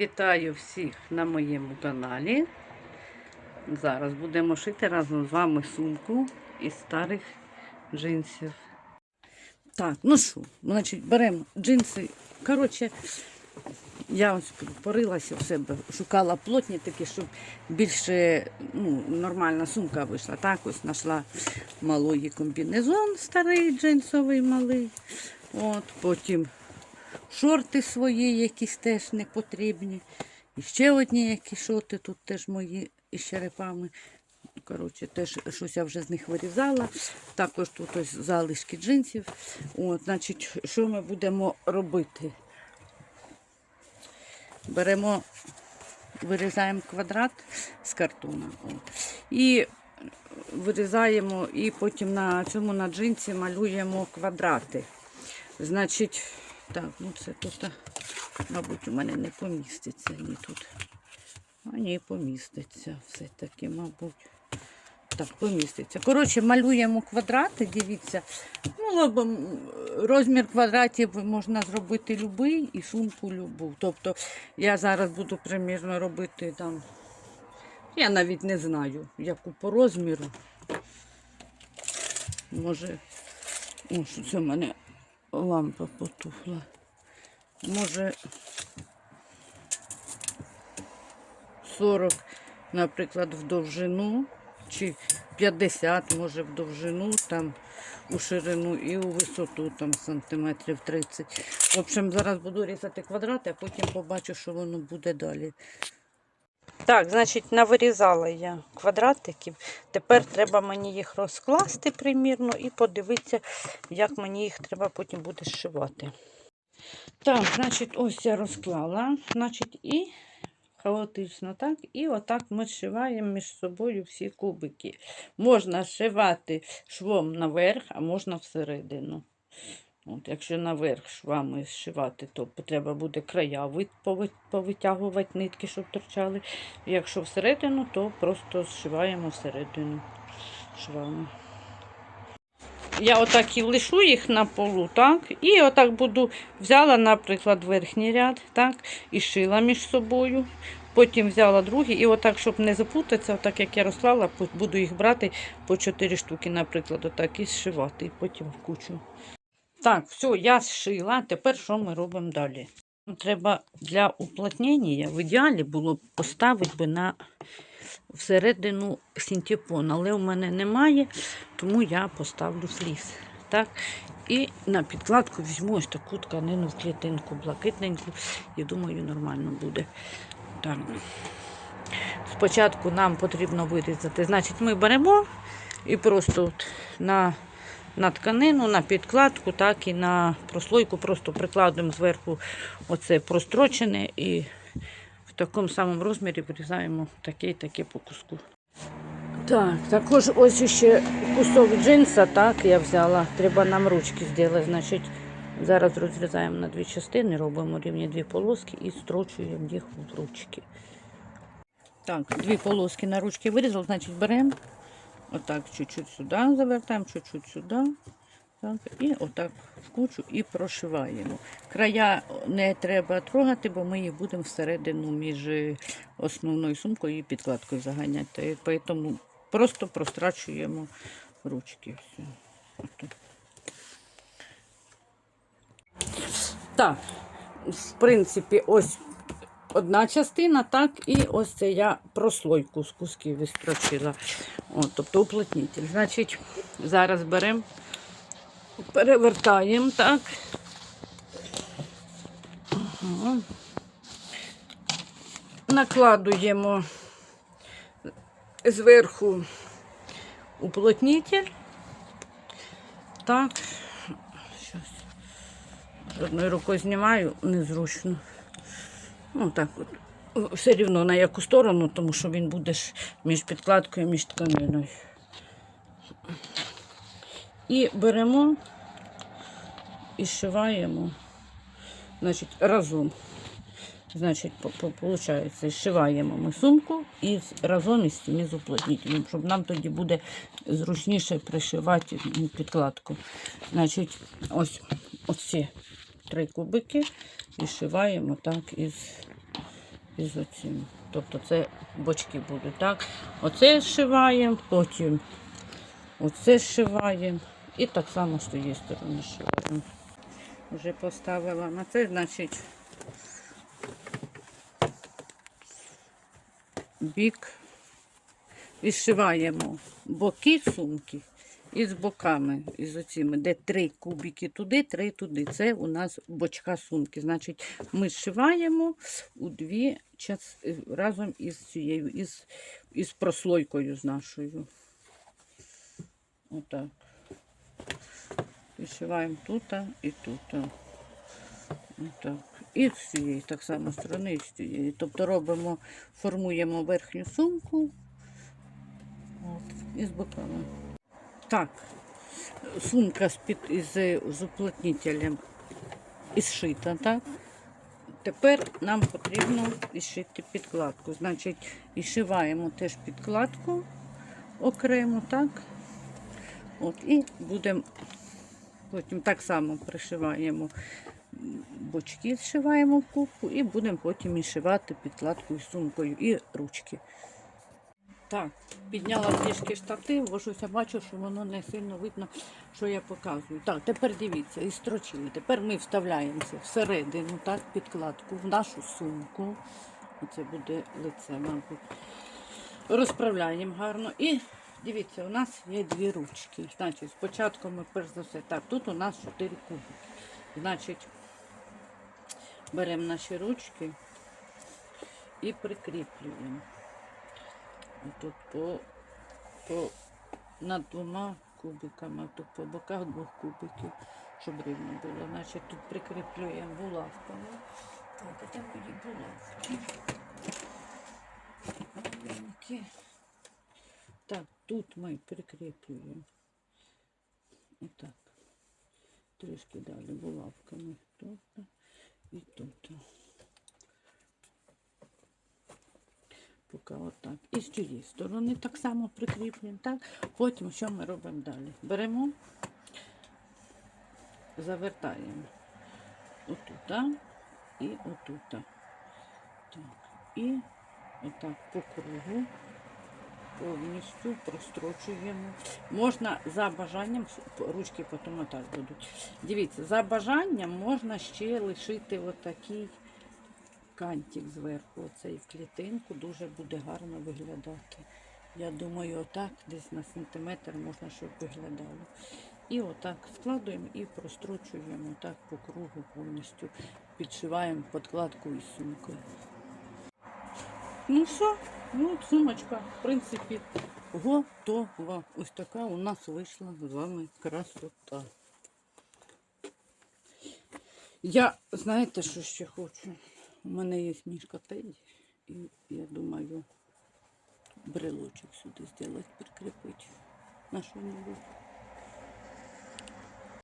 Вітаю всіх на моєму каналі. Зараз будемо шити разом з вами сумку із старих джинсів. Так, ну що, значить, беремо джинси. Коротше, я ось порилася в себе, шукала плотні такі, щоб більше ну, нормальна сумка вийшла. Так, ось знайшла малий комбінезон, старий джинсовий малий. От, потім шорти свої, якісь теж не потрібні. І ще одні які шорти, тут теж мої із черепами. Коротше, теж щось я вже з них вирізала. Також тут ось залишки джинсів. От, значить, що ми будемо робити? Беремо, вирізаємо квадрат з картона. От, і вирізаємо, і потім на цьому на джинсі малюємо квадрати. Значить, так, ну це тут, мабуть, у мене не поміститься ні тут. А ні, поміститься все-таки, мабуть. Так, поміститься. Коротше, малюємо квадрати, дивіться. Ну, розмір квадратів можна зробити любий і сумку любу. Тобто я зараз буду примірно робити там. Я навіть не знаю, яку по розміру. Може, о, це в мене лампа потухла. Може 40, наприклад, в довжину, чи 50, може, в довжину, там у ширину і у висоту там сантиметрів 30. В общем, зараз буду різати квадрати, а потім побачу, що воно буде далі. Так, значить, навирізала я квадратиків. Тепер треба мені їх розкласти примірно і подивитися, як мені їх треба потім буде зшивати. Так, значить, ось я розклала. Значить, і хаотично так. І отак ми зшиваємо між собою всі кубики. Можна зшивати швом наверх, а можна всередину. От, якщо наверх швами зшивати, то треба буде края повитягувати нитки, щоб торчали. Якщо всередину, то просто зшиваємо всередину швами. Я отак і лишу їх на полу, так? І отак буду взяла, наприклад, верхній ряд, так, і шила між собою. Потім взяла другий, і отак, щоб не заплутатися, отак як я розклала, буду їх брати по 4 штуки, наприклад, отак і зшивати, потім в кучу. Так, все, я зшила. Тепер що ми робимо далі? Треба для уплотнення в ідеалі було б поставити би на всередину синтепон, але у мене немає, тому я поставлю фліс. Так? І на підкладку візьму ось таку тканину в клітинку блакитненьку і думаю, нормально буде. Так. Спочатку нам потрібно вирізати. Значить, ми беремо і просто от на, на тканину, на підкладку, так і на прослойку просто прикладуємо зверху оце прострочене і в такому самому розмірі вирізаємо таке і таке по куску. Так, також ось ще кусок джинса, так, я взяла. Треба нам ручки зробити. Значить, зараз розрізаємо на дві частини, робимо рівні дві полоски і строчуємо їх в ручки. Так, дві полоски на ручки вирізали, значить беремо отак чуть-чуть сюди завертаємо, чуть-чуть сюди. Так, і отак в кучу і прошиваємо. Края не треба трогати, бо ми їх будемо всередину між е, основною сумкою і підкладкою заганяти. Тому просто прострачуємо ручки. Все. Так, в принципі, ось одна частина, так, і ось це я прослойку з кусків відстрочила. От, тобто уплотнитель. Значить, зараз беремо, перевертаємо так. Накладуємо зверху уплотнитель. Так. Щас. Одною рукою знімаю, незручно. Ну так от. Все рівно на яку сторону, тому що він буде між підкладкою, між тканиною. І беремо і зшиваємо, значить, разом. Значить, по- зшиваємо ми сумку і разом із цим уплотнителем, щоб нам тоді буде зручніше пришивати підкладку. Значить, ось оці три кубики і зшиваємо так із із оцим. Тобто це бочки будуть, так? Оце зшиваємо, потім оце зшиваємо. І так само з тієї сторони зшиваємо. Вже поставила на це, значить, бік і зшиваємо боки сумки із боками, із оціми, де три кубики туди, три туди. Це у нас бочка сумки. Значить, ми зшиваємо у дві час... разом із цією, із, із прослойкою з нашою. Отак. Вишиваємо тут і тут. Отак. І з цієї так само сторони, і з цієї. Тобто робимо, формуємо верхню сумку от, із боками. Так, сумка з, під, із, з уплотнителем ізшита, так? Тепер нам потрібно ішити підкладку. Значить, ішиваємо теж підкладку окремо, так? От, і будемо потім так само пришиваємо бочки, зшиваємо в кубку і будемо потім ішивати підкладку із сумкою і ручки. Так, підняла трішки штатив, бо бачу, що воно не сильно видно, що я показую. Так, тепер дивіться, і строчили. Тепер ми вставляємося всередину, так, підкладку, в нашу сумку. Оце буде лице, мабуть. Розправляємо гарно. І дивіться, у нас є дві ручки. Значить, спочатку ми перш за все. Так, тут у нас чотири кубики. Значить, беремо наші ручки і прикріплюємо. Тут по, по над двома кубиками, тут по боках двох кубиків, щоб рівно було. Значить тут прикріплюємо булавками. Так, а там мої булавки. Маленькі. Так, тут ми прикріплюємо. Отак. Трішки далі булавками. Тут і тут. Поки отак. І з цієї сторони так само прикріплюємо. Так? Потім що ми робимо далі? Беремо, завертаємо отут і отут. Так. І отак по кругу повністю прострочуємо. Можна за бажанням, ручки потім отак будуть. Дивіться, за бажанням можна ще лишити отакий кантик зверху, оцей в клітинку, дуже буде гарно виглядати. Я думаю, отак десь на сантиметр можна, щоб виглядало. І отак складуємо і прострочуємо так по кругу повністю. Підшиваємо подкладку із сумкою. Ну все, ну от сумочка, в принципі, готова. Ось така у нас вийшла з вами красота. Я, знаєте, що ще хочу? У мене є мішка Теді, і я думаю, брелочок сюди зробити, прикріпити на що-небудь.